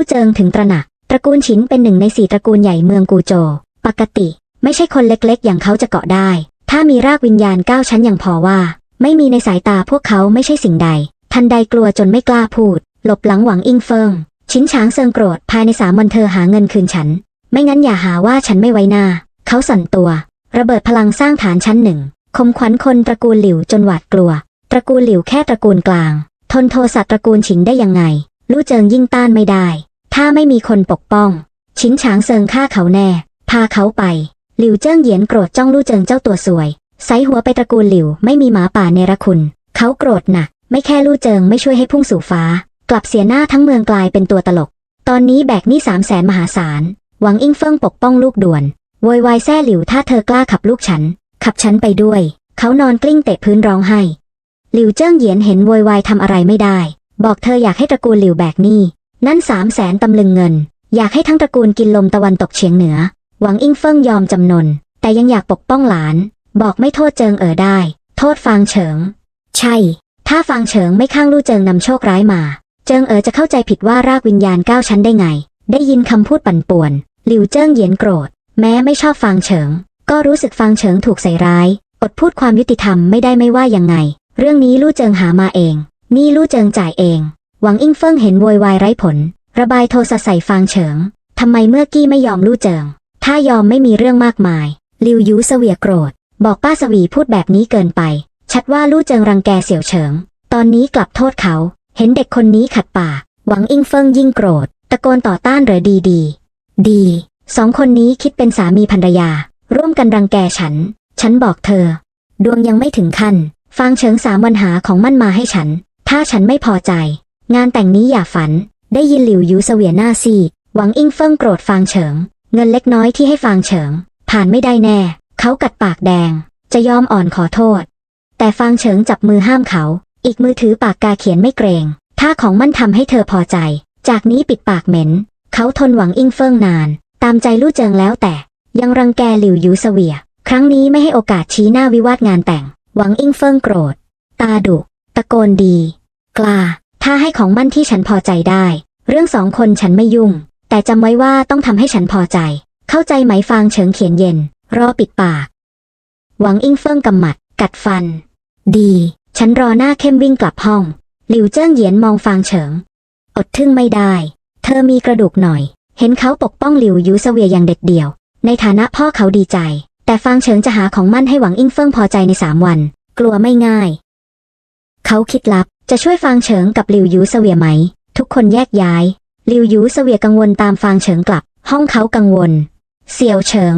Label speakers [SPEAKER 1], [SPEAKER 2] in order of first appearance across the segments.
[SPEAKER 1] ลู่เจิงถึงตระหนัก ตระกูลฉินเป็นหนึ่งในสี่ตระกูลใหญ่เมืองกูโจ ปกติ ไม่ใช่คนเล็กๆ อย่างเขาจะเกาะได้ ถ้ามีรากวิญญาณเก้าชั้นอย่างพอว่า ไม่มีในสายตาพวกเขาไม่ใช่สิ่งใด ทันใดกลัวจนไม่กล้าพูด หลบหลังหวังอิงเฟิง ชิ้นช้างเซิงโกรธภายในสามวันเธอหาเงินคืนฉัน ไม่งั้นอย่าหาว่าฉันไม่ไว้หน้า เขาสั่นตัว ระเบิดพลังสร้างฐานชั้นหนึ่งคมขวัญคนตระกูลหลิวจนหวาดกลัว ตระกูลหลิวแค่ตระกูลกลาง ทนโทสะตระกูลฉิงได้ยังไง ลู่เจิงยิ่งต้านไม่ได้ ถ้าไม่มีคนปกป้อง ชิ้นช้างเซิงฆ่าเขาแน่ พาเขาไป หลิวเจิ้งเหยียนโกรธจ้องลู่เจิงเจ้าตัวสวย ไซหัวไปตระกูลหลิวไม่มีหมาป่าเนรคุณ เขาโกรธหนัก ไม่แค่ลู่เจิงไม่ช่วยให้พุ่งสู่ฟ้า กลับเสียหน้าทั้งเมืองกลายเป็นตัวตลก ตอนนี้แบกหนี้สามแสนมหาศาล หวังอิงเฟิงปกป้องลูกด่วนโวยวายแซ่หลิวถ้าเธอกล้าขับลูกฉัน ขับฉันไปด้วย เขานอนกลิ้งเตะพื้นร้องไห้ หลิวเจิ้งเหยียนเห็นโวยวายทำอะไรไม่ได้ บอกเธออยากให้ตระกูลหลิวแบกหนี้ นั่นสามแสนตำลึงเงิน อยากให้ทั้งตระกูลกินลมตะวันตกเฉียงเหนือ หวังอิงเฟิงยอมจำนน แต่ยังอยากปกป้องหลาน บอกไม่โทษเจิงเอ๋อได้ โทษฟางเฉิง ใช่ ถ้าฟางเฉิงไม่ข้างลู่เจิงนำโชคร้ายมา เจิงเอ๋อจะเข้าใจผิดว่ารากวิญญาณเก้าชั้นได้ไง ได้ยินคำพูดปั่นป่วน หลิวเจิ้งเหยียนโกรธ แม้ไม่ชอบฟางเฉิง ก็รู้สึกฟางเฉิงถูกใส่ร้าย อดพูดความยุติธรรมไม่ได้ไม่ว่ายังไง เรื่องนี้ลู่เจิงหามาเอง นี่ลู่เจิงจ่ายเอง หวังอิงเฟิงเห็นโวยวายไร้ผล ระบายโทสะใส่ฟางเฉิงทำไมเมื่อกี้ไม่ยอมลู่เจิง ถ้ายอมไม่มีเรื่องมากมาย ลิวยูเสวียโกรธ บอกป้าสวีพูดแบบนี้เกินไป ชัดว่าลู่เจิงรังแกเสี่ยวเฉิง ตอนนี้กลับโทษเขา เห็นเด็กคนนี้ขัดปาก หวังอิงเฟิงยิ่งโกรธ ตะโกนต่อต้านเหรอดีดี ดี สองคนนี้คิดเป็นสามีภรรยา ร่วมกันรังแกฉัน ฉันบอกเธอ ดวงยังไม่ถึงขั้น ฟางเฉิงสามวันหาของมั่นมาให้ฉัน ถ้าฉันไม่พอใจ งานแต่งนี้อย่าฝัน ได้ยินหลิวยูเสวียหน้าซีหวังอิงเฟิงโกรธฟางเฉิง เงินเล็กน้อยที่ให้ฟางเฉิง ผ่านไม่ได้แน่ เขากัดปากแดง จะยอมอ่อนขอโทษ แต่ฟางเฉิงจับมือห้ามเขา อีกมือถือปากกาเขียนไม่เกรง ถ้าของมั่นทำให้เธอพอใจ จากนี้ปิดปากเหม็น เขาทนหวังอิงเฟิงนาน ตามใจลู่เจิงแล้วแต่ ยังรังแกหลิวยูเสวีย ครั้งนี้ไม่ให้โอกาสชี้หน้าวิวาทงานแต่ง หวังอิงเฟิงโกรธ ตาดุ ตะโกนดี กล้า ถ้าให้ของมั่นที่ฉันพอใจได้ เรื่องสองคนฉันไม่ยุ่ง แต่จำไว้ว่าต้องทำให้ฉันพอใจ เข้าใจไหมฟางเฉิงเขียนเย็น รอปิดปาก หวังอิงเฟิงกำหมัด กัดฟัน ดี ฉันรอหน้าเข้มวิ่งกลับห้อง หลิวเจิ้งเหยียนมองฟางเฉิง อดทึ่งไม่ได้ เธอมีกระดูกหน่อย เห็นเขาปกป้องหลิวยูเสวียอย่างเด็ดเดี่ยว ในฐานะพ่อเขาดีใจ แต่ฟางเฉิงจะหาของมั่นให้หวังอิงเฟิงพอใจในสามวัน กลัวไม่ง่าย เขาคิดลับ จะช่วยฟางเฉิงกับหลิวยูเสวียไหม ทุกคนแยกย้ายหลิวยูเสวียกังวลตามฟางเฉิงกลับ ห้องเขากังวล เสี่ยวเฉิง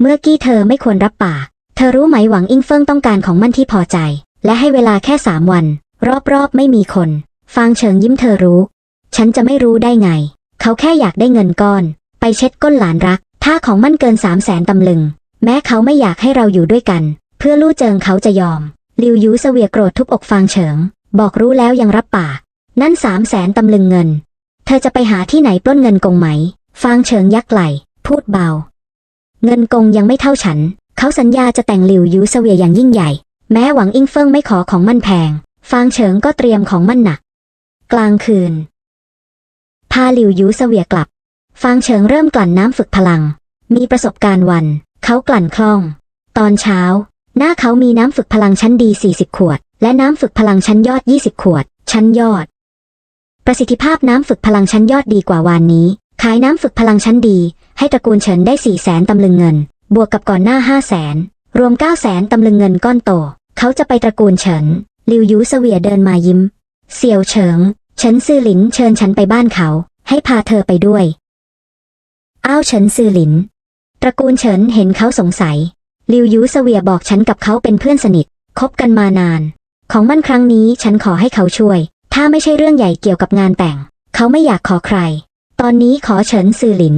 [SPEAKER 1] เมื่อกี้เธอไม่ควรรับปากเธอรู้ไหมหวังอิงเฟิงต้องการของมั่นที่พอใจ และให้เวลาแค่สามวัน รอบๆไม่มีคน ฟางเฉิงยิ้มเธอรู้ ฉันจะไม่รู้ได้ไง เขาแค่อยากได้เงินก้อน ไปเช็ดก้นหลานรัก ถ้าของมั่นเกินสามแสนตำลึง แม้เขาไม่อยากให้เราอยู่ด้วยกัน เพื่อลู่เจิงเขาจะยอมลิวยูเสวียโกรธทุบอกฟางเฉิง บอกรู้แล้วยังรับปาก นั่นสามแสนตำลึงเงิน เธอจะไปหาที่ไหนปล้นเงินกงไหม ฟางเฉิงยักไหล พูดเบา เงินกงยังไม่เท่าฉัน เขาสัญญาจะแต่งหลิวยูเสวียอย่างยิ่งใหญ่ แม้หวังอิงเฟิงไม่ขอของมั่นแพง ฟางเฉิงก็เตรียมของมั่นหนัก กลางคืน พาหลิวยูเสวียกลับ ฟางเฉิงเริ่มกลั่นน้ำฝึกพลัง มีประสบการณ์วัน เขากลั่นคล่อง ตอนเช้า หน้าเขามีน้ำฝึกพลังชั้นดี 40 ขวด และน้ำฝึกพลังชั้นยอด 20 ขวด ชั้นยอด ประสิทธิภาพน้ำฝึกพลังชั้นยอดดีกว่าวานนี้ ขายน้ำฝึกพลังชั้นดี ให้ตระกูลเฉินได้4 0 0แสนตำลึงเงิน บวกกับก่อนหน้า 5 0 0แสนรวม 9 0 0แสนตำลึงเงินก้อนโต เขาจะไปตระกูลเฉินลิวยูเสวียเดินมายิ้ม เสี่ยวเฉิงเฉินซือหลินเชิญฉันไปบ้านเขา ให้พาเธอไปด้วย อ้าวเฉินซือหลิน ตระกูลเฉินเห็นเขาสงสัยลิวยูเสวียบอกฉันกับเขาเป็นเพื่อนสนิทคบกันมานาน ของมั่นครั้งนี้ฉันขอให้เขาช่วย ถ้าไม่ใช่เรื่องใหญ่เกี่ยวกับงานแต่ง เขาไม่อยากขอใคร ตอนนี้ขอเฉินซือหลิน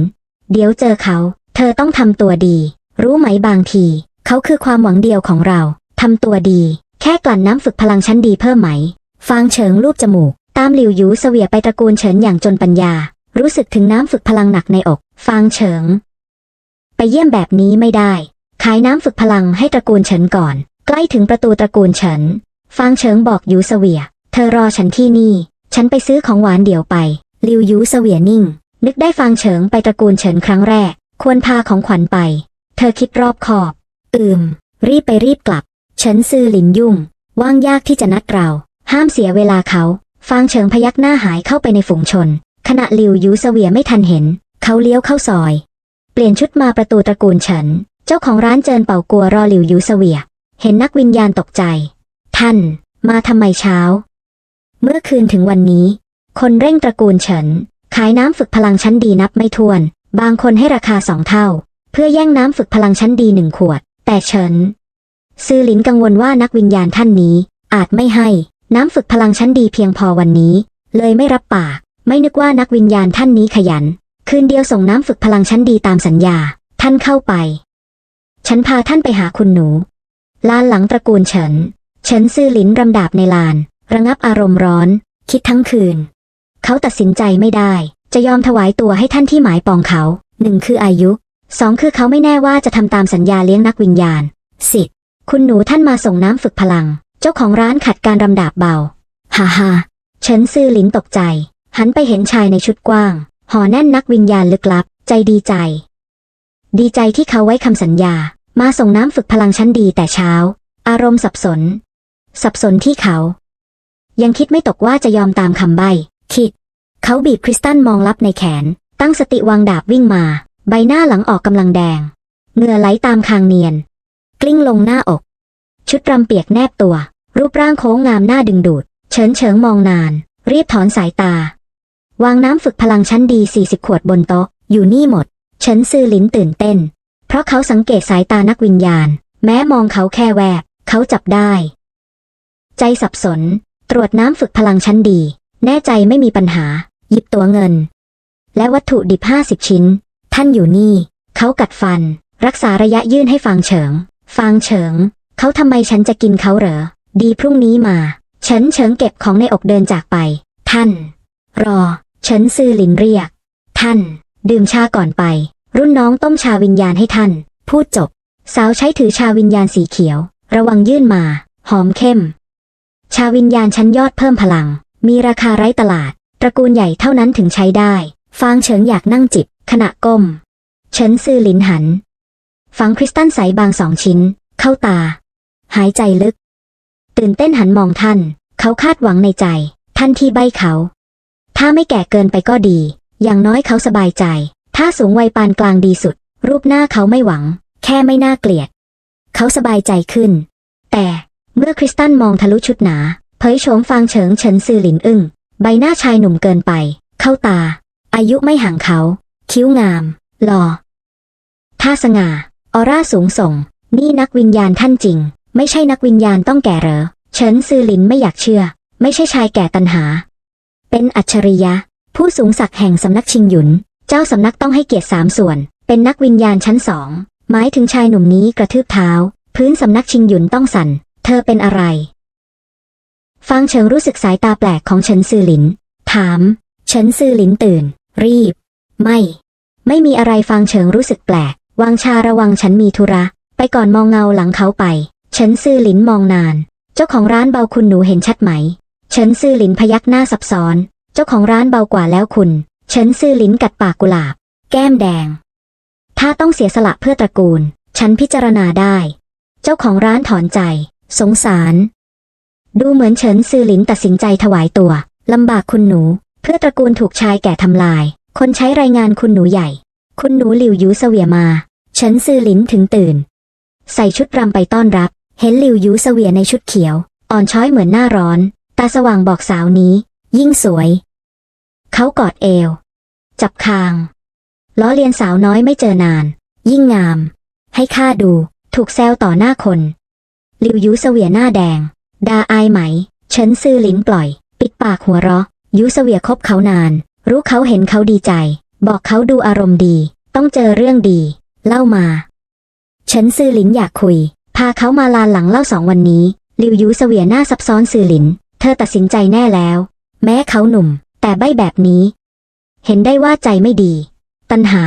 [SPEAKER 1] เดี๋ยวเจอเขา เธอต้องทำตัวดี รู้ไหมบางที เขาคือความหวังเดียวของเราทำตัวดี แค่กลั่นน้ำฝึกพลังชั้นดีเพิ่มไหม ฟางเฉิงรูปจมูก ตามหลิวยูเสวียไปตระกูลเฉินอย่างจนปัญญา รู้สึกถึงน้ำฝึกพลังหนักในอก ฟางเฉิง ไปเยี่ยมแบบนี้ไม่ได้ ขายน้ำฝึกพลังให้ตระกูลเฉินก่อน ใกล้ถึงประตูตระกูลเฉิน ฟางเฉิงบอกยูเสวีย เธอรอฉันที่นี่ ฉันไปซื้อของหวานเดี๋ยวไป ลิวยูเสวียนิ่ง นึกได้ฟังเฉิงไปตระกูลเฉินครั้งแรก ควรพาของขวัญไป เธอคิดรอบคอบ อืม รีบไปรีบกลับฉินซื้อหลินยุ่ง ว่างยากที่จะนัดเรา ห้ามเสียเวลาเขา ฟางเฉิงพยักหน้าหายเข้าไปในฝูงชน ขณะลิวยูเสวียไม่ทันเห็น เขาเลี้ยวเข้าซอย เปลี่ยนชุดมาประตูตระกูลเฉิน เจ้าของร้านเจินเป่ากัวรอลิวยูเสวีย เห็นนักวิญญาณตกใจ ท่าน มาทำไมเช้า เมื่อคืนถึงวันนี้ คนเร่งตระกูลเฉิน ขายน้ำฝึกพลังชั้นดีนับไม่ถ้วน บางคนให้ราคาสองเท่า เพื่อแย่งน้ำฝึกพลังชั้นดีหนึ่งขวด แต่เฉิน ซือหลินกังวลว่านักวิญญาณท่านนี้ อาจไม่ให้น้ำฝึกพลังชั้นดีเพียงพอวันนี้ เลยไม่รับปาก ไม่นึกว่านักวิญญาณท่านนี้ขยัน คืนเดียวส่งน้ำฝึกพลังชั้นดีตามสัญญา ท่านเข้าไป ฉันพาท่านไปหาคุณหนูลานหลังตระกูลเฉิน ฉินซือหลินรำดาบในลาน ระงับอารมณ์ร้อน คิดทั้งคืน เขาตัดสินใจไม่ได้ จะยอมถวายตัวให้ท่านที่หมายปองเขาหนึ่งคืออายุสองคือเขาไม่แน่ว่าจะทำตามสัญญาเลี้ยงนักวิญญาณสิทธิ์คุณหนูท่านมาส่งน้ำฝึกพลัง เจ้าของร้านขัดการรำดาบเบาฮ่าฮ่าเฉินซือหลินตกใจ หันไปเห็นชายในชุดกว้างห่อแน่นนักวิญญาณลึกลับ ใจดีใจ ดีใจที่เขาไว้คำสัญญา มาส่งน้ำฝึกพลังชั้นดีแต่เช้า อารมณ์สับสน สับสนที่เขา ยังคิดไม่ตกว่าจะยอมตามคำใบ้คิด เขาบีบคริสตัลมองลับในแขน ตั้งสติวางดาบวิ่งมา ใบหน้าหลังออกกำลังแดงเหงื่อไหลตามคางเนียน กลิ้งลงหน้าอก ชุดรำเปียกแนบตัว รูปร่างโค้งงามหน้าดึงดูด เฉินเฉิงมองนาน รีบถอนสายตา วางน้ำฝึกพลังชั้นดี 40 ขวดบนโต๊ะ อยู่นี่หมด เฉินซือลิ้นตื่นเต้น เพราะเขาสังเกตสายตานักวิญญาณ แม้มองเขาแค่แวบ เขาจับได้ ใจสับสน ตรวจน้ำฝึกพลังชั้นดี แน่ใจไม่มีปัญหา หยิบตัวเงิน และวัตถุดิบห้าสิบชิ้น ท่านอยู่นี่ เขากัดฟัน รักษาระยะยื่นให้ฟางเฉิง ฟางเฉิง เขาทำไมฉันจะกินเขาเหรอ ดีพรุ่งนี้มา เฉินเฉิงเก็บของในอกเดินจากไป ท่าน รอ เฉินซือหลินเรียก ท่าน ดื่มชาก่อนไป รุ่นน้องต้มชาวิญญาณให้ท่าน พูดจบ สาวใช้ถือชาวิญญาณสีเขียว ระวังยื่นมา หอมเข้ม ชาวิญญาณชั้นยอดเพิ่มพลัง มีราคาไร้ตลาด ตระกูลใหญ่เท่านั้นถึงใช้ได้ ฟางเฉิงอยากนั่งจิบ ขณะก้ม เฉินซือหลินหัน ฝังคริสตัลใสบางสองชิ้น เข้าตา หายใจลึก ตื่นเต้นหันมองท่าน เขาคาดหวังในใจ ท่านที่ใบเขา ถ้าไม่แก่เกินไปก็ดี อย่างน้อยเขาสบายใจ ถ้าสูงวัยปานกลางดีสุด รูปหน้าเขาไม่หวัง แค่ไม่น่าเกลียด เขาสบายใจขึ้น แต่ เมื่อคริสตันมองทะลุชุดหนา เผยโฉมฟางเฉิงเฉินซือหลินอึ้ง ใบหน้าชายหนุ่มเกินไป เข้าตา อายุไม่ห่างเขา คิ้วงาม หล่อท่าสง่า ออร่าสูงส่ง นี่นักวิญญาณท่านจริง ไม่ใช่นักวิญญาณต้องแก่เหรอ เฉินซือหลินไม่อยากเชื่อ ไม่ใช่ชายแก่ตันหา เป็นอัจฉริยะ ผู้สูงศักดิ์แห่งสำนักชิงหยุน เจ้าสำนักต้องให้เกียรติสามส่วน เป็นนักวิญญาณชั้นสอง หมายถึงชายหนุ่มนี้กระทืบเท้า พื้นสำนักชิงหยุนต้องสั่น เธอเป็นอะไร ฟางเฉิงรู้สึกสายตาแปลกของเฉินซือหลิน ถามเฉินซือหลินตื่น รีบ ไม่ ไม่มีอะไรฟางเฉิงรู้สึกแปลก วางชาระวังฉันมีธุระ ไปก่อนมองเงาหลังเขาไปเฉินซือหลินมองนาน เจ้าของร้านเบาคุณหนูเห็นชัดไหมเฉินซือหลินพยักหน้าซับซ้อน เจ้าของร้านเบากว่าแล้วคุณเฉินซือหลินกัดปากกุหลาบ แก้มแดง ถ้าต้องเสียสละเพื่อตระกูล ฉันพิจารณาได้ เจ้าของร้านถอนใจ สงสาร ดูเหมือนเฉินซือหลินตัดสินใจถวายตัว ลำบากคุณหนู เพื่อตระกูลถูกชายแก่ทำลาย คนใช้รายงานคุณหนูใหญ่ คุณหนูหลิวยูเสวียมา เฉินซือหลินถึงตื่น ใส่ชุดรำไปต้อนรับ เห็นหลิวยูเสวียในชุดเขียว อ่อนช้อยเหมือนหน้าร้อน ตาสว่างบอกสาวนี้ ยิ่งสวย เขากอดเอว จับคาง ล้อเลียนสาวน้อยไม่เจอนาน ยิ่งงาม ให้ข้าดู ถูกแซวต่อหน้าคน ลิวยูเสวียหน้าแดง ดาอายไหมเฉินซือหลินปล่อย ปิดปากหัวเราะ ยูเสวียคบเขานาน รู้เขาเห็นเขาดีใจ บอกเขาดูอารมณ์ดี ต้องเจอเรื่องดี เล่ามาเฉินซือหลินอยากคุย พาเขามาลานหลังเล่าสองวันนี้ ลิวยูเสวียหน้าซับซ้อนซือหลินเธอตัดสินใจแน่แล้ว แม้เขาหนุ่ม แต่ใบแบบนี้ เห็นได้ว่าใจไม่ดี ตัณหา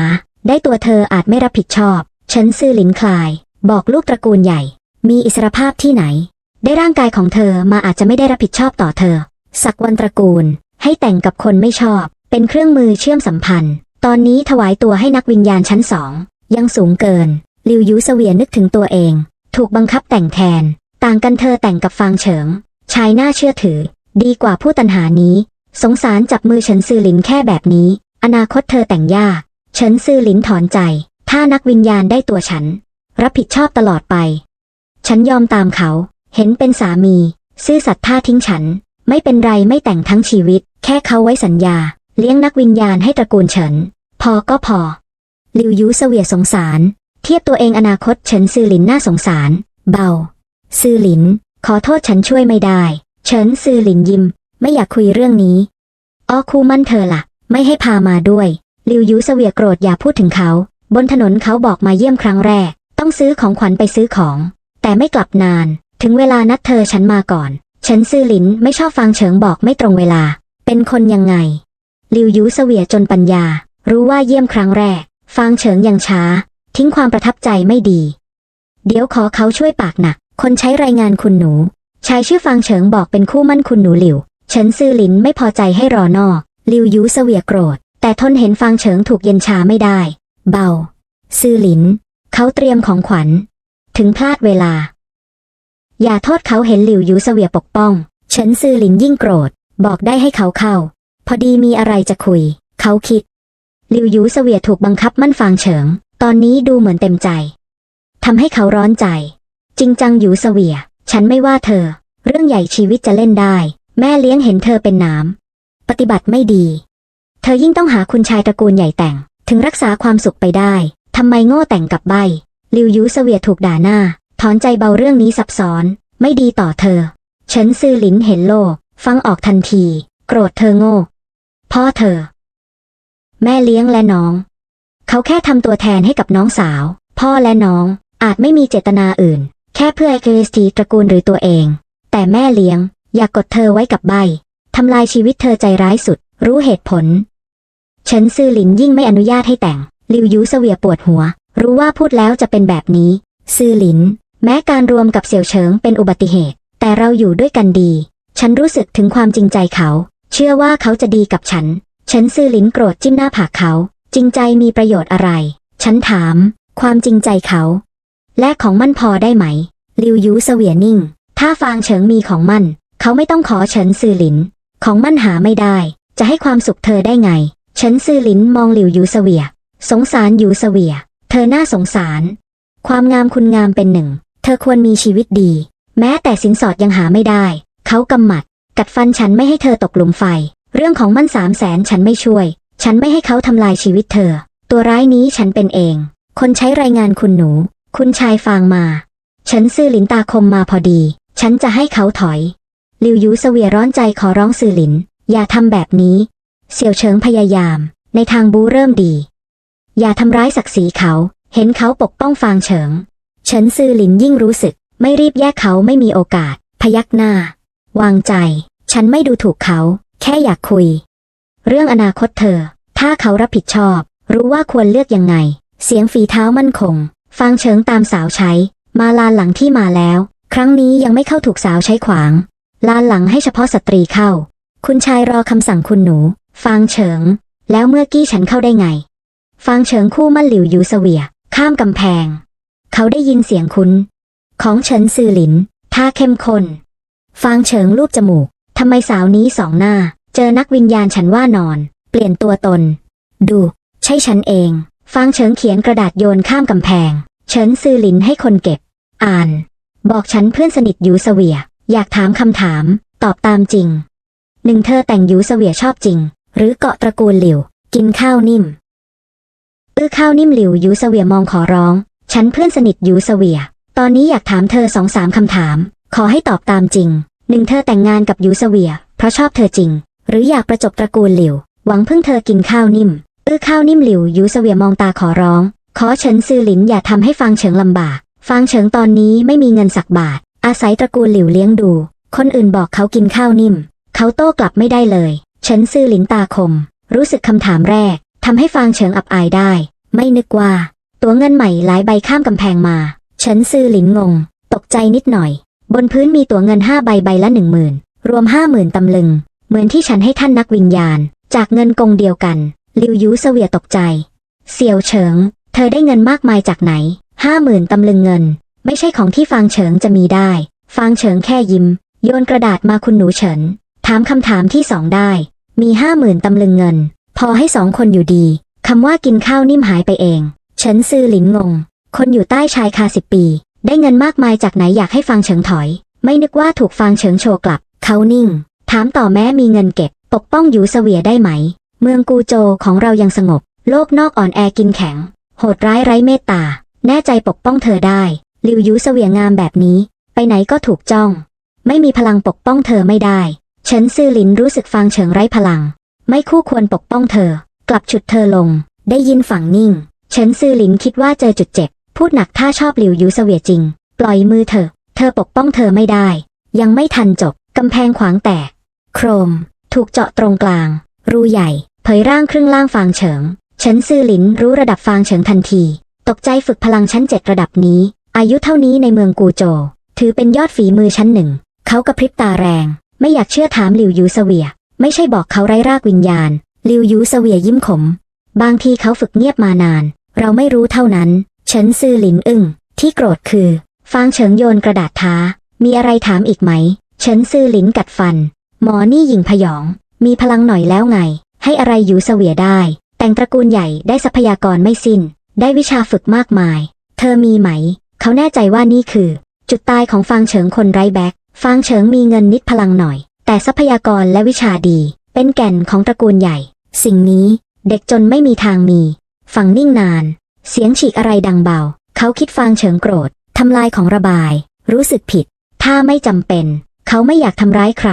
[SPEAKER 1] ได้ตัวเธออาจไม่รับผิดชอบเฉินซือหลินคลาย บอกลูกตระกูลใหญ่ มีอิสรภาพที่ไหน ได้ร่างกายของเธอมาอาจจะไม่ได้รับผิดชอบต่อเธอ สักวันตระกูล ให้แต่งกับคนไม่ชอบ เป็นเครื่องมือเชื่อมสัมพันธ์ ตอนนี้ถวายตัวให้นักวิญญาณชั้นสองยังสูงเกินลิวยูเสวียนนึกถึงตัวเอง ถูกบังคับแต่งแทน ต่างกันเธอแต่งกับฟางเฉิง ชายน่าเชื่อถือ ดีกว่าผู้ตันหานี้ สงสารจับมือเฉินซือหลินแค่แบบนี้ อนาคตเธอแต่งยากเฉินซือหลินถอนใจ ถ้านักวิญญาณได้ตัวฉัน รับผิดชอบตลอดไป ฉันยอมตามเขา เห็นเป็นสามี ซื่อสัตย์ท่าทิ้งฉัน ไม่เป็นไรไม่แต่งทั้งชีวิต แค่เขาไว้สัญญา เลี้ยงนักวิญญาณให้ตระกูลเฉิน พอก็พอ ลิวยูเสวียสงสาร เทียบตัวเองอนาคตเฉินซือหลินน่าสงสาร เบา ซือหลิน ขอโทษฉันช่วยไม่ได้ เฉินซือหลินยิ้ม ไม่อยากคุยเรื่องนี้อ้อคู่มั่นเธอล่ะ ไม่ให้พามาด้วย ลิวยูเสวียโกรธอย่าพูดถึงเขา บนถนนเขาบอกมาเยี่ยมครั้งแรก ต้องซื้อของขวัญไปซื้อของ แต่ไม่กลับนาน ถึงเวลานัดเธอฉันมาก่อนฉันซือหลินไม่ชอบฟังเฉิงบอกไม่ตรงเวลา เป็นคนยังไงลิวยูเสวียจนปัญญา รู้ว่าเยี่ยมครั้งแรกฟางเฉิงยังช้า ทิ้งความประทับใจไม่ดี เดี๋ยวขอเขาช่วยปากหนัก คนใช้รายงานคุณหนู ชายชื่อฟางเฉิงบอกเป็นคู่มั่นคุณหนูหลิวเฉินซือหลินไม่พอใจให้รอนอกลิวยูเสวียโกรธ แต่ทนเห็นฟางเฉิงถูกเย็นชาไม่ได้ เบา ซือหลิน เขาเตรียมของขวัญ ถึงพลาดเวลา อย่าโทษเขาเห็นหลิวยูเสวียปกป้อง เฉินซือหลินยิ่งโกรธ บอกได้ให้เขาเข้า พอดีมีอะไรจะคุย เขาคิด หลิวยูเสวียถูกบังคับมั่นฟางเฉิง ตอนนี้ดูเหมือนเต็มใจทำให้เขาร้อนใจ จริงจังยูเสวีย ฉันไม่ว่าเธอ เรื่องใหญ่ชีวิตจะเล่นได้ แม่เลี้ยงเห็นเธอเป็นน้ำปฏิบัติไม่ดี เธอยิ่งต้องหาคุณชายตระกูลใหญ่แต่ง ถึงรักษาความสุขไปได้ทำไมโง่แต่งกับใบ ลิวยูเสวียถูกด่าหน้า ถอนใจเบาเรื่องนี้ซับซ้อน ไม่ดีต่อเธอ เฉินซือหลินเห็นโลก ฟังออกทันที โกรธเธอโง่ พ่อเธอ แม่เลี้ยงและน้อง เขาแค่ทำตัวแทนให้กับน้องสาว พ่อและน้อง อาจไม่มีเจตนาอื่น แค่เพื่อเอสทีตระกูลหรือตัวเอง แต่แม่เลี้ยง อยากกดเธอไว้กับใบทำลายชีวิตเธอใจร้ายสุด รู้เหตุผลเฉินซือหลินยิ่งไม่อนุญาตให้แต่งลิวยูเสวียปวดหัว รู้ว่าพูดแล้วจะเป็นแบบนี้ ซือหลิน แม้การรวมกับเสี่ยวเฉิงเป็นอุบัติเหตุ แต่เราอยู่ด้วยกันดี ฉันรู้สึกถึงความจริงใจเขา เชื่อว่าเขาจะดีกับฉัน ฉันซือหลินโกรธจิ้มหน้าผากเขา จริงใจมีประโยชน์อะไร ฉันถาม ความจริงใจเขา แลกของมั่นพอได้ไหม ลิวยูเสวียนิ่ง ถ้าฟางเฉิงมีของมั่น เขาไม่ต้องขอเฉินซือหลิน ของมั่นหาไม่ได้ จะให้ความสุขเธอได้ไงเฉินซือหลินมองหลิวยูเสวีย สงสารยูเสวีย เธอน่าสงสาร ความงามคุณงามเป็นหนึ่ง เธอควรมีชีวิตดี แม้แต่สินสอดยังหาไม่ได้ เขากำหมัด กัดฟันฉันไม่ให้เธอตกหลุมไฟ เรื่องของมั่นสามแสนฉันไม่ช่วย ฉันไม่ให้เขาทำลายชีวิตเธอ ตัวร้ายนี้ฉันเป็นเอง คนใช้รายงานคุณหนู คุณชายฟางมา ฉันซื่อหลินตาคมมาพอดี ฉันจะให้เขาถอย ลิวยูเสวียร้อนใจขอร้องซื่อหลิน อย่าทำแบบนี้ เสี่ยวเฉิงพยายาม ในทางบูเริ่มดี อย่าทำร้ายศักดิ์ศรีเขา เห็นเขาปกป้องฟางเฉิง เฉินซือหลินยิ่งรู้สึก ไม่รีบแยกเขาไม่มีโอกาส พยักหน้า วางใจ ฉันไม่ดูถูกเขา แค่อยากคุย เรื่องอนาคตเธอ ถ้าเขารับผิดชอบ รู้ว่าควรเลือกยังไง เสียงฝีเท้ามั่นคง ฟางเฉิงตามสาวใช้ มาลานหลังที่มาแล้ว ครั้งนี้ยังไม่เข้าถูกสาวใช้ขวาง ลานหลังให้เฉพาะสตรีเข้า คุณชายรอคำสั่งคุณหนู ฟางเฉิง แล้วเมื่อกี้ฉันเข้าได้ไง ฟางเฉิงคู่มั่นหลิวยูเสวีย ข้ามกำแพง เขาได้ยินเสียงคุ้น ของเฉินซือหลิน ท่าเข้มข้นฟางเฉิงรูปจมูก ทำไมสาวนี้สองหน้า เจอนักวิญญาณฉันว่านอน เปลี่ยนตัวตน ดู ใช่ฉันเองฟางเฉิงเขียนกระดาษโยนข้ามกำแพง เฉินซือหลินให้คนเก็บ อ่าน บอกฉันเพื่อนสนิทยูเสวีย อยากถามคำถาม ตอบตามจริงหนึ่งเธอแต่งยูเสวียชอบจริง หรือเกาะตระกูลหลิว กินข้าวนิ่ม อื้อข้าวนิ่มหลิวยูเสวียมองขอร้อง ฉันเพื่อนสนิทยูเสวีย ตอนนี้อยากถามเธอสองสามคำถาม ขอให้ตอบตามจริง หนึ่งเธอแต่งงานกับยูเสวีย เพราะชอบเธอจริง หรืออยากประจบตระกูลหลิว หวังพึ่งเธอกินข้าวนิ่ม อื้อข้าวนิ่มหลิวยูเสวียมองตาขอร้อง ขอเฉินซือหลินอย่าทำให้ฟางเฉิงลำบาก ฟางเฉิงตอนนี้ไม่มีเงินสักบาท อาศัยตระกูลหลิวเลี้ยงดู คนอื่นบอกเขากินข้าวนิ่ม เขาโต้กลับไม่ได้เลยเฉินซือหลินตาคม รู้สึกคำถามแรก ทำให้ฟางเฉิงอับอายได้ ไม่นึกว่า ตัวเงินใหม่หลายใบข้ามกำแพงมา เฉินซือหลินงง ตกใจนิดหน่อย บนพื้นมีตัวเงินห้าใบใบละหนึ่งหมื่นรวมห้าหมื่นตำลึง เหมือนที่ฉันให้ท่านนักวิญญาณ จากเงินกงเดียวกัน ลิวยูเสวียตกใจ เสี่ยวเฉิง เธอได้เงินมากมายจากไหนห้าหมื่นตำลึงเงิน ไม่ใช่ของที่ฟางเฉิงจะมีได้ ฟางเฉิงแค่ยิ้ม โยนกระดาษมาคุณหนูเฉิน ถามคำถามที่สองได้ มีห้าหมื่นตำลึงเงิน พอให้สองคนอยู่ดี คำว่ากินข้าวนิ่มหายไปเองเฉินซือหลินงง คนอยู่ใต้ชายคาสิบปี ได้เงินมากมายจากไหนอยากให้ฟางเฉิงถอย ไม่นึกว่าถูกฟางเฉิงโชกลับ เขานิ่ง ถามต่อแม้มีเงินเก็บ ปกป้องอยู่เสวียได้ไหม เมืองกูโจของเรายังสงบ โลกนอกอ่อนแอกินแข็ง โหดร้ายไร้เมตตา แน่ใจปกป้องเธอได้ลิวยูเสวียงามแบบนี้ ไปไหนก็ถูกจ้อง ไม่มีพลังปกป้องเธอไม่ได้เฉินซือหลินรู้สึกฟางเฉิงไร้พลัง ไม่คู่ควรปกป้องเธอ กลับฉุดเธอลง ได้ยินฝั่งนิ่ง เฉินซือหลินคิดว่าเจอจุดเจ็บ พูดหนักถ้าชอบหลิวยูเสวียจริง ปล่อยมือเธอ เธอปกป้องเธอไม่ได้ ยังไม่ทันจบ กำแพงขวางแตก โครม ถูกเจาะตรงกลาง รูใหญ่ เผยร่างครึ่งล่างฟางเฉิง เฉินซือหลินรู้ระดับฟางเฉิงทันที ตกใจฝึกพลังชั้นเจ็ดระดับนี้ อายุเท่านี้ในเมืองกูโจ ถือเป็นยอดฝีมือชั้นหนึ่ง เขากระพริบตาแรง ไม่อยากเชื่อถามหลิวยูเสวีย ไม่ใช่บอกเขาไร้รากวิญญาณ ลิวยูเสวียยิ้มขม บางทีเขาฝึกเงียบมานาน เราไม่รู้เท่านั้น เฉินซือหลินอึ้งที่โกรธคือ ฟางเฉิงโยนกระดาษท้า มีอะไรถามอีกไหม เฉินซือหลินกัดฟัน หมอนี่หญิงพยอง มีพลังหน่อยแล้วไง ให้อะไรอยู่เสวียได้ แต่งตระกูลใหญ่ได้ทรัพยากรไม่สิ้น ได้วิชาฝึกมากมาย เธอมีไหม เขาแน่ใจว่านี่คือ จุดตายของฟางเฉิงคนไร้แบ็คฟางเฉิงมีเงินนิดพลังหน่อย แต่ทรัพยากรและวิชาดี เป็นแก่นของตระกูลใหญ่ สิ่งนี้เด็กจนไม่มีทางมีฟังนิ่งนาน เสียงฉีกอะไรดังเบา เขาคิดฟางเฉิงโกรธ ทำลายของระบาย รู้สึกผิด ถ้าไม่จำเป็น เขาไม่อยากทำร้ายใคร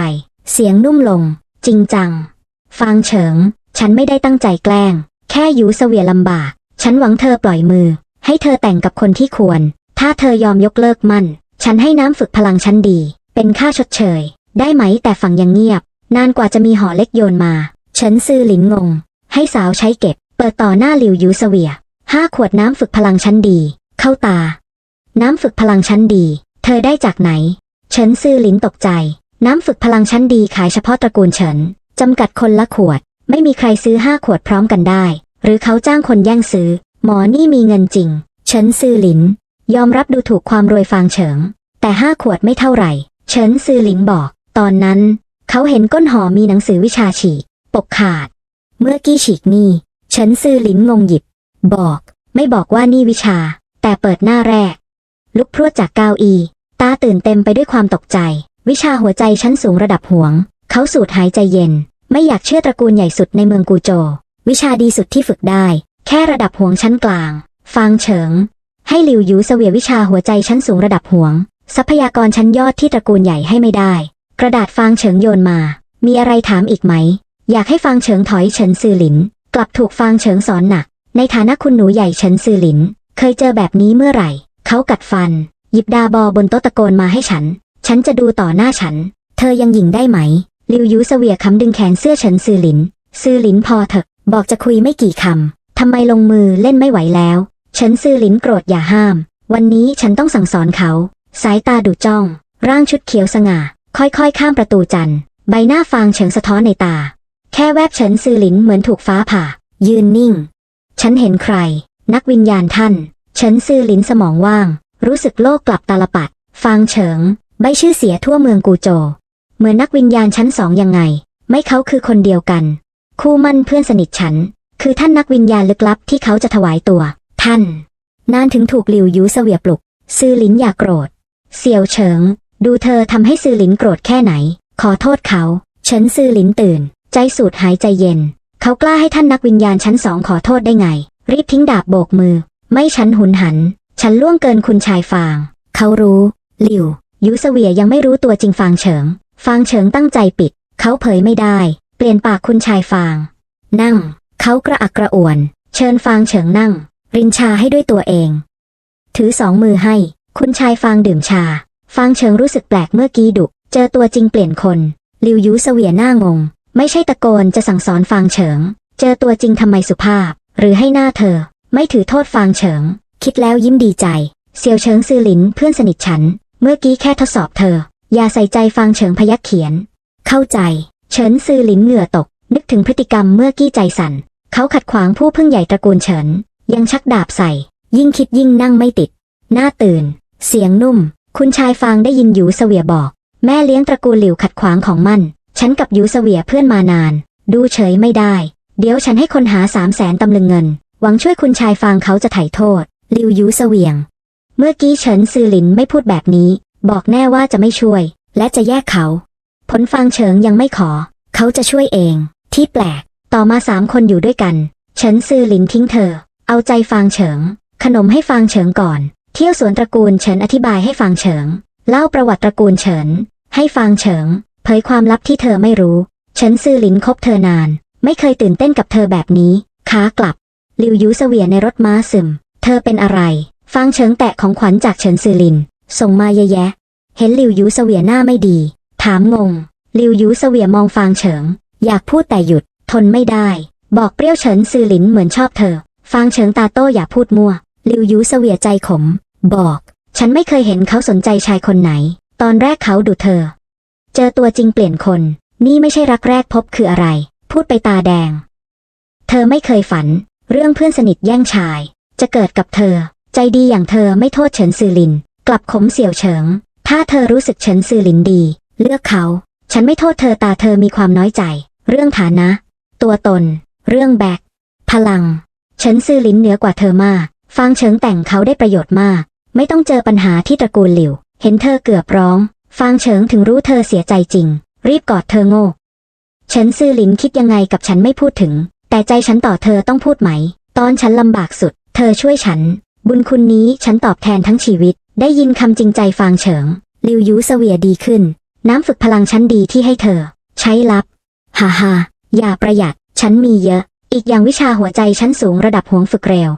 [SPEAKER 1] เสียงนุ่มลง จริงจัง ฟางเฉิง ฉันไม่ได้ตั้งใจแกล้ง แค่อยู่เสวียลำบาก ฉันหวังเธอปล่อยมือ ให้เธอแต่งกับคนที่ควร ถ้าเธอยอมยกเลิกมั่น ฉันให้น้ำฝึกพลังชั้นดี เป็นค่าชดเชย ได้ไหมแต่ฝั่งยังเงียบ นานกว่าจะมีห่อเล็กโยนมาเฉันซื่อหลินงง ให้สาวใช้เก็บ เปิดต่อหน้าหลิวยูเสวียห้าขวดน้ำฝึกพลังชั้นดี เข้าตา น้ำฝึกพลังชั้นดี เธอได้จากไหนเฉินซื่อหลินตกใจ น้ำฝึกพลังชั้นดีขายเฉพาะตระกูลเฉินจำกัดคนละขวด ไม่มีใครซื้อห้าขวดพร้อมกันได้ หรือเขาจ้างคนแย่งซื้อ หมอนี่มีเงินจริงเฉินซื่อหลิน ยอมรับดูถูกความรวยฟางเฉิง แต่ห้าขวดไม่เท่าไหร่เฉินซื่อหลินบอก ตอนนั้น เขาเห็นก้นหอมีหนังสือวิชาฉีก ปกขาด เมื่อกี้ฉีกนี่ฉินซื่อลิ้นงงหยิบ บอก ไม่บอกว่านี่วิชา แต่เปิดหน้าแรก ลุกพรวดจากเก้าอี้ตาตื่นเต็มไปด้วยความตกใจ วิชาหัวใจชั้นสูงระดับห่วง เขาสูดหายใจเย็น ไม่อยากเชื่อตระกูลใหญ่สุดในเมืองกูโจ วิชาดีสุดที่ฝึกได้ แค่ระดับห่วงชั้นกลาง ฟางเฉิง ให้หลิวยูเสวียวิชาหัวใจชั้นสูงระดับห่วง ทรัพยากรชั้นยอดที่ตระกูลใหญ่ให้ไม่ได้ กระดาษฟางเฉิงโยนมา มีอะไรถามอีกไหม อยากให้ฟางเฉิงถอยเฉินซือหลิน กลับถูกฟางเฉิงสอนหนัก ในฐานะคุณหนูใหญ่เฉินซือหลิน เคยเจอแบบนี้เมื่อไหร่ เขากัดฟัน หยิบดาบอบนโต๊ะตะโกนมาให้ฉัน ฉันจะดูต่อหน้าฉัน เธอยังหญิงได้ไหม ลิวยูเสวียคำดึงแขนเสื้อเฉินซือหลิน ซือหลินพอเถอะ บอกจะคุยไม่กี่คำทำไมลงมือเล่นไม่ไหวแล้วเฉินซือหลินโกรธอย่าห้าม วันนี้ฉันต้องสั่งสอนเขา สายตาดุจ้อง ร่างชุดเขียวสง่า ค่อยๆ ข้ามประตูจันทร์ใบหน้าฟางเฉิงสะท้อนในตา แค่แวบเฉินซือหลินเหมือนถูกฟ้าผ่า ยืนนิ่ง ฉันเห็นใคร นักวิญญาณท่าน เฉินซือหลินสมองว่าง รู้สึกโลกกลับตาลปัด ฟางเฉิง ใบชื่อเสียทั่วเมืองกูโจ เหมือนนักวิญญาณชั้นสองยังไง ไม่เขาคือคนเดียวกัน คู่มั่นเพื่อนสนิทฉัน คือท่านนักวิญญาณลึกลับที่เขาจะถวายตัว ท่าน นานถึงถูกหลิวยูเสวียปลุกซือหลินอยากโกรธ เสี่ยวเฉิง ดูเธอทำให้ซือหลินโกรธแค่ไหน ขอโทษเขาเฉินซือหลินตื่น ใจสูดหายใจเย็น เขากล้าให้ท่านนักวิญญาณชั้นสองขอโทษได้ไง รีบทิ้งดาบโบกมือ ไม่ฉันหุนหัน ฉันล่วงเกินคุณชายฟาง เขารู้หลิวยูเสวียยังไม่รู้ตัวจริงฟางเฉิง ฟางเฉิงตั้งใจปิด เขาเผยไม่ได้ เปลี่ยนปากคุณชายฟาง นั่ง เขากระอักกระอ่วน เชิญฟางเฉิงนั่ง รินชาให้ด้วยตัวเอง ถือสองมือให้ คุณชายฟางดื่มชา ฟางเฉิงรู้สึกแปลกเมื่อกี้ดุ เจอตัวจริงเปลี่ยนคนลิวยูเสวียหน้างง ไม่ใช่ตะโกนจะสั่งสอนฟางเฉิง เจอตัวจริงทำไมสุภาพ หรือให้หน้าเธอ ไม่ถือโทษฟางเฉิง คิดแล้วยิ้มดีใจ เซียวเฉิงซือหลินเพื่อนสนิทฉัน เมื่อกี้แค่ทดสอบเธอ อย่าใส่ใจฟางเฉิงพยักเขียน เข้าใจ เฉินซือหลินเหงื่อตก นึกถึงพฤติกรรมเมื่อกี้ใจสั่น เขาขัดขวางผู้พึ่งใหญ่ตระกูลเฉิน ยังชักดาบใส่ ยิ่งคิดยิ่งนั่งไม่ติด หน้าตื่น เสียงนุ่ม คุณชายฟางได้ยินหยูเสวียบอก แม่เลี้ยงตระกูลหลิวขัดขวางของมัน ฉันกับหยูเสวียเพื่อนมานาน ดูเฉยไม่ได้ เดี๋ยวฉันให้คนหาสามแสนตำลึงเงิน หวังช่วยคุณชายฟางเขาจะไถ่โทษหลิวหยูเสวียง เมื่อกี้เฉินซือหลินไม่พูดแบบนี้ บอกแน่ว่าจะไม่ช่วย และจะแยกเขา ผลฟางเฉิงยังไม่ขอ เขาจะช่วยเอง ที่แปลก ต่อมาสามคนอยู่ด้วยกัน เฉินซือหลินทิ้งเธอ เอาใจฟางเฉิง ขนมให้ฟางเฉิงก่อน เที่ยวสวนตระกูลเฉินอธิบายให้ฟางเฉิง เล่าประวัติตระกูลเฉิน ให้ฟางเฉิง เผยความลับที่เธอไม่รู้ เฉินซือหลินคบเธอนาน ไม่เคยตื่นเต้นกับเธอแบบนี้ขากลับลิวยูเสวียในรถม้าซึม เธอเป็นอะไรฟางเฉิงแตะของขวัญจากเฉินซือหลิน ส่งมาเยอะแยะ เห็นลิวยูเสวียหน้าไม่ดี ถามงงลิวยูเสวียมองฟางเฉิง อยากพูดแต่หยุด ทนไม่ได้ บอกเปรี้ยวเฉินซือหลินเหมือนชอบเธอ ฟางเฉิงตาโต้อย่าพูดมั่วลิวยูเสวียใจขม บอก ฉันไม่เคยเห็นเขาสนใจชายคนไหน ตอนแรกเขาดูเธอ เจอตัวจริงเปลี่ยนคน นี่ไม่ใช่รักแรกพบคืออะไร พูดไปตาแดง เธอไม่เคยฝัน เรื่องเพื่อนสนิทแย่งชาย จะเกิดกับเธอ ใจดีอย่างเธอไม่โทษเฉินซือลิน กลับขมเสี่ยวเฉิง ถ้าเธอรู้สึกเฉินซือลินดี เลือกเขา ฉันไม่โทษเธอตาเธอมีความน้อยใจ เรื่องฐานะ ตัวตน เรื่องแบกพลังเฉินซือลินเหนือกว่าเธอมาก ฟางเฉิงแต่งเขาได้ประโยชน์มาก ไม่ต้องเจอปัญหาที่ตระกูลหลิว เห็นเธอเกือบร้อง ฟางเฉิงถึงรู้เธอเสียใจจริง รีบกอดเธอโง่เฉินซื่อหลินคิดยังไงกับฉันไม่พูดถึง แต่ใจฉันต่อเธอต้องพูดไหม ตอนฉันลำบากสุด เธอช่วยฉัน บุญคุณนี้ฉันตอบแทนทั้งชีวิต ได้ยินคำจริงใจฟางเฉิงลิวยูเสวียดีขึ้น น้ำฝึกพลังชั้นดีที่ให้เธอ ใช้ลับฮ่าฮ่าอย่าประหยัด ฉันมีเยอะ อีกอย่างวิชาหัวใจชั้นสูงระดับห่วงฝึกเร็ว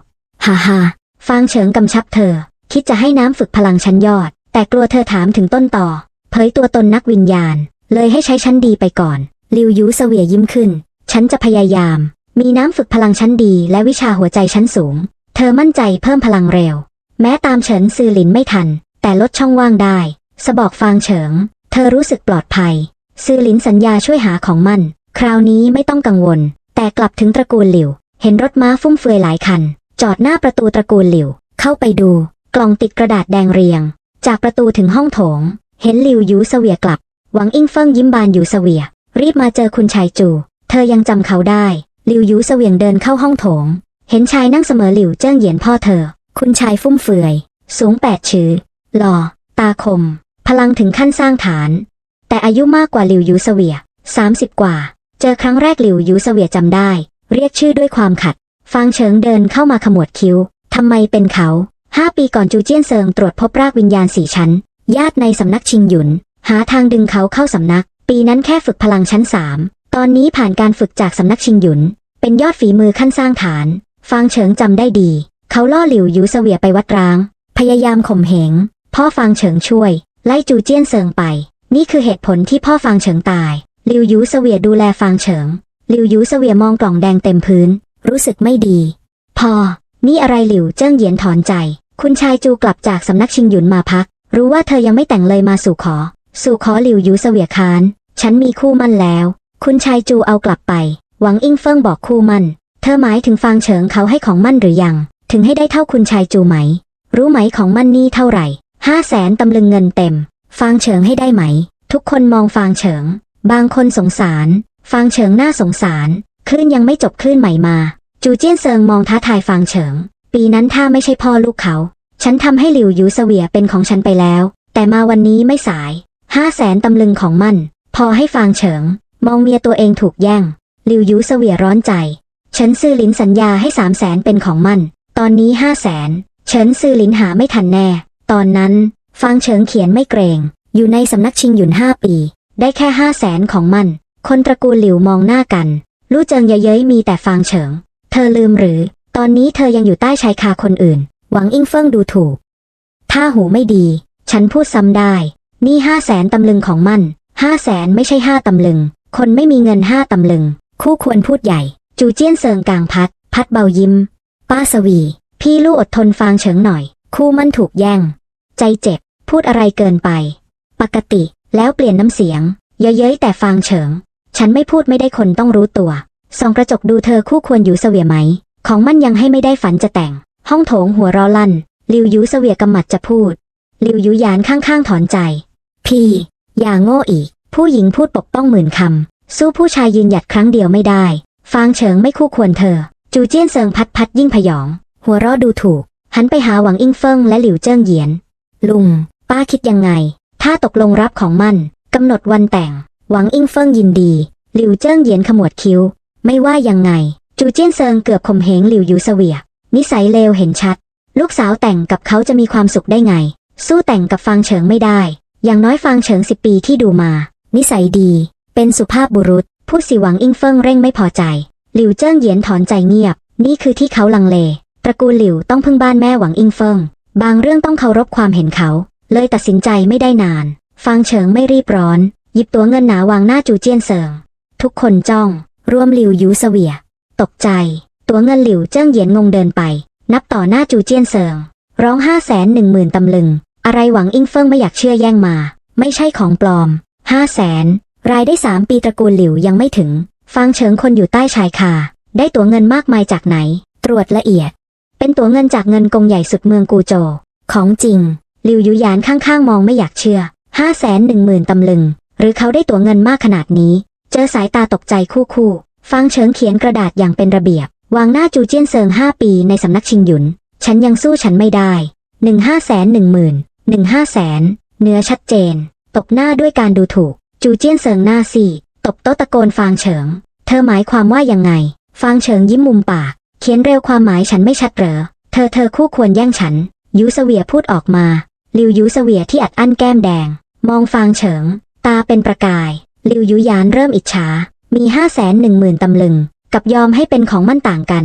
[SPEAKER 1] ฮ่าฮ่าฟางเฉิงกำชับเธอ คิดจะให้น้ำฝึกพลังชั้นยอด แต่กลัวเธอถามถึงต้นต่อ เผยตัวตนนักวิญญาณ เลยให้ใช้ชั้นดีไปก่อนลิวยูเสวียยิ้มขึ้น ฉันจะพยายาม มีน้ำฝึกพลังชั้นดีและวิชาหัวใจชั้นสูง เธอมั่นใจเพิ่มพลังเร็ว แม้ตามเฉินซือหลินไม่ทัน แต่ลดช่องว่างได้ สบอกฟางเฉิง เธอรู้สึกปลอดภัย ซือหลินสัญญาช่วยหาของมั่น คราวนี้ไม่ต้องกังวล แต่กลับถึงตระกูลหลิว เห็นรถม้าฟุ่มเฟือยหลายคัน จอดหน้าประตูตระกูลหลิว เข้าไปดู กล่องติดกระดาษแดงเรียง จากประตูถึงห้องโถง เห็นหลิวยูเสวียกลับ หวังอิงเฟิงยิ้มบานอยู่เสวีย รีบมาเจอคุณชายจู เธอยังจำเขาได้หลิวยูเสวียงเดินเข้าห้องโถง เห็นชายนั่งเสมอหลิวเจิ้งเหยียนพ่อเธอ คุณชายฟุ่มเฟือย สูงแปดชือหล่อ ตาคม พลังถึงขั้นสร้างฐาน แต่อายุมากกว่าหลิวยูเสวียสามสิบกว่า เจอครั้งแรกหลิวยูเสวียจำได้ เรียกชื่อด้วยความขัด ฟางเฉิงเดินเข้ามาขมวดคิ้ว ทำไมเป็นเขา ห้าปีก่อนจูเจี้ยนเซิงตรวจพบรากวิญญาณสี่ชั้น ญาติในสำนักชิงหยุน หาทางดึงเขาเข้าสำนัก ปีนั้นแค่ฝึกพลังชั้นสาม ตอนนี้ผ่านการฝึกจากสำนักชิงหยุน เป็นยอดฝีมือขั้นสร้างฐาน ฟางเฉิงจำได้ดี เขาล่อหลิวยูเสวียไปวัดร้าง พยายามข่มเหง พ่อฟางเฉิงช่วย ไล่จูเจี้ยนเซิงไป นี่คือเหตุผลที่พ่อฟางเฉิงตาย หลิวยูเสวียดูแลฟางเฉิงหลิวยูเสวียมองกล่องแดงเต็มพื้น รู้สึกไม่ดี พอ นี่อะไรหลิวเจิ้งเหยียนถอนใจ คุณชายจูกลับจากสำนักชิงหยุนมาพัก รู้ว่าเธอยังไม่แต่งเลยมาสู่ขอ สู่ขอหลิวยูเสวียคาน ฉันมีคู่มั่นแล้ว คุณชายจูเอากลับไป หวังอิงเฟิงบอกคู่มั่น เธอหมายถึงฟางเฉิงเขาให้ของมั่นหรือยัง ถึงให้ได้เท่าคุณชายจูไหม รู้ไหมของมั่นนี่เท่าไหร่ห้าแสนตำลึงเงินเต็ม ฟางเฉิงให้ได้ไหม ทุกคนมองฟางเฉิง บางคนสงสาร ฟางเฉิงน่าสงสาร คลื่นยังไม่จบคลื่นใหม่มา จูเจี้ยนเซิงมองท้าทายฟางเฉิง ปีนั้นถ้าไม่ใช่พ่อลูกเขา ฉันทำให้หลิวยูเสวียเป็นของฉันไปแล้ว แต่มาวันนี้ไม่สายห้าแสนตำลึงของมัน พอให้ฟางเฉิง มองเมียตัวเองถูกแย่งหลิวยูเสวียร้อนใจ ฉันซื้อลินสัญญาให้สามแสนเป็นของมัน ตอนนี้ห้าแสนฉินซื้อลินหาไม่ทันแน่ ตอนนั้น ฟางเฉิงเขียนไม่เกรง อยู่ในสำนักชิงหยุนห้าปี ได้แค่ห้าแสนของมัน คนตระกูลหลิวมองหน้ากัน ลู่เจิงเย้ยมีแต่ฟางเฉิง เธอลืมหรือ ตอนนี้เธอยังอยู่ใต้ชายคาคนอื่น หวังอิงเฟิงดูถูก ถ้าหูไม่ดี ฉันพูดซ้ำได้ นี่ห้าแสนตำลึงของมั่นห้าแสนไม่ใช่ห้าตำลึง คนไม่มีเงินห้าตำลึง คู่ควรพูดใหญ่ จูเจี้ยนเซิงกลางพัด พัดเบายิ้ม ป้าสวี พี่ลู่อดทนฟางเฉิงหน่อย คู่มั่นถูกแย่ง ใจเจ็บ พูดอะไรเกินไป ปกติ แล้วเปลี่ยนน้ำเสียง เย้ยแต่ฟางเฉิง ฉันไม่พูดไม่ได้คนต้องรู้ตัว ส่องกระจกดูเธอคู่ควรอยู่เสวียไหม ของมันยังให้ไม่ได้ฝันจะแต่ง ห้องโถงหัวรอลั่น ลิวยูเสวียกำหมัดจะพูด ลิวยูยานข้างๆถอนใจ พี่ อย่าโง่อีก ผู้หญิงพูดปกป้องหมื่นคำ สู้ผู้ชายยืนหยัดครั้งเดียวไม่ได้ ฟางเฉิงไม่คู่ควรเธอ จูเจี้ยนเซิงพัดพัดยิ่งพยอง หัวเราะดูถูก หันไปหาหวังอิงเฟิงและหลิวเจิ้งเหยียน ลุง ป้าคิดยังไง ถ้าตกลงรับของมั่นกำหนดวันแต่ง หวังอิงเฟิงยินดี หลิวเจิ้งเหยียนขมวดคิ้ว ไม่ว่ายังไง จูเจี้ยนเซิงเกือบข่มเหงหลิวยูเสวีย นิสัยเลวเห็นชัด ลูกสาวแต่งกับเขาจะมีความสุขได้ไง สู้แต่งกับฟางเฉิงไม่ได้ อย่างน้อยฟางเฉิงสิบปีที่ดูมา นิสัยดี เป็นสุภาพบุรุษ ผู้สิหวังอิงเฟิงเร่งไม่พอใจ หลิวเจิ้งเหยียนถอนใจเงียบ นี่คือที่เขาลังเล ตระกูลหลิวต้องพึ่งบ้านแม่หวังอิงเฟิง บางเรื่องต้องเคารพความเห็นเขา เลยตัดสินใจไม่ได้นาน ฟางเฉิงไม่รีบร้อน หยิบตัวเงินหนาวางหน้าจูเจียนเซิง ทุกคนจ้องรวมหลิวยูเสวีย ตกใจ ตัวเงินหลิวเจิ้งเหยียนงงเดินไป นับต่อหน้าจูเจียนเซิง ร้องห้าแสนหนึ่งหมื่นตำลึง อะไรหวังอิงเฟิงไม่อยากเชื่อแย่งมา ไม่ใช่ของปลอมห้าแสนรายได้สามปีตระกูลหลิวยังไม่ถึง ฟางเฉิงคนอยู่ใต้ชายคา ได้ตั๋วเงินมากมายจากไหน ตรวจละเอียด เป็นตั๋วเงินจากเงินกงใหญ่สุดเมืองกูโจ ของจริง หลิวยุยานข้างๆ มองไม่อยากเชื่อห้าแสนหนึ่งหมื่นตำลึง หรือเขาได้ตั๋วเงินมากขนาดนี้ เจอสายตาตกใจคู่คู่ฟางเฉิงเขียนกระดาษอย่างเป็นระเบียบ วางหน้าจูเจี้ยนเซิงห้าปีในสำนักชิงหยุน ฉันยังสู้ฉันไม่ได้หนึ่งห้าแสนหนึ่งหมื่นหนึ่งห้าแสนเนื้อชัดเจนตบหน้าด้วยการดูถูก จูเจี้ยนเซิงหน้าซีตบโต๊ะตะโกนฟางเฉิง เธอหมายความว่ายังไง ฟางเฉิงยิ้มมุมปาก เขียนเร็วความหมายฉันไม่ชัดเหรอ เธอเธอคู่ควรแย่งฉัน ยูเสวียพูดออกมา ลิวยูเสวียที่อัดอั้นแก้มแดง มองฟางเฉิง ตาเป็นประกาย ลิวยูยานเริ่มอิจฉา มีห้าแสนหนึ่งหมื่นตำลึง กับยอมให้เป็นของมั่นต่างกัน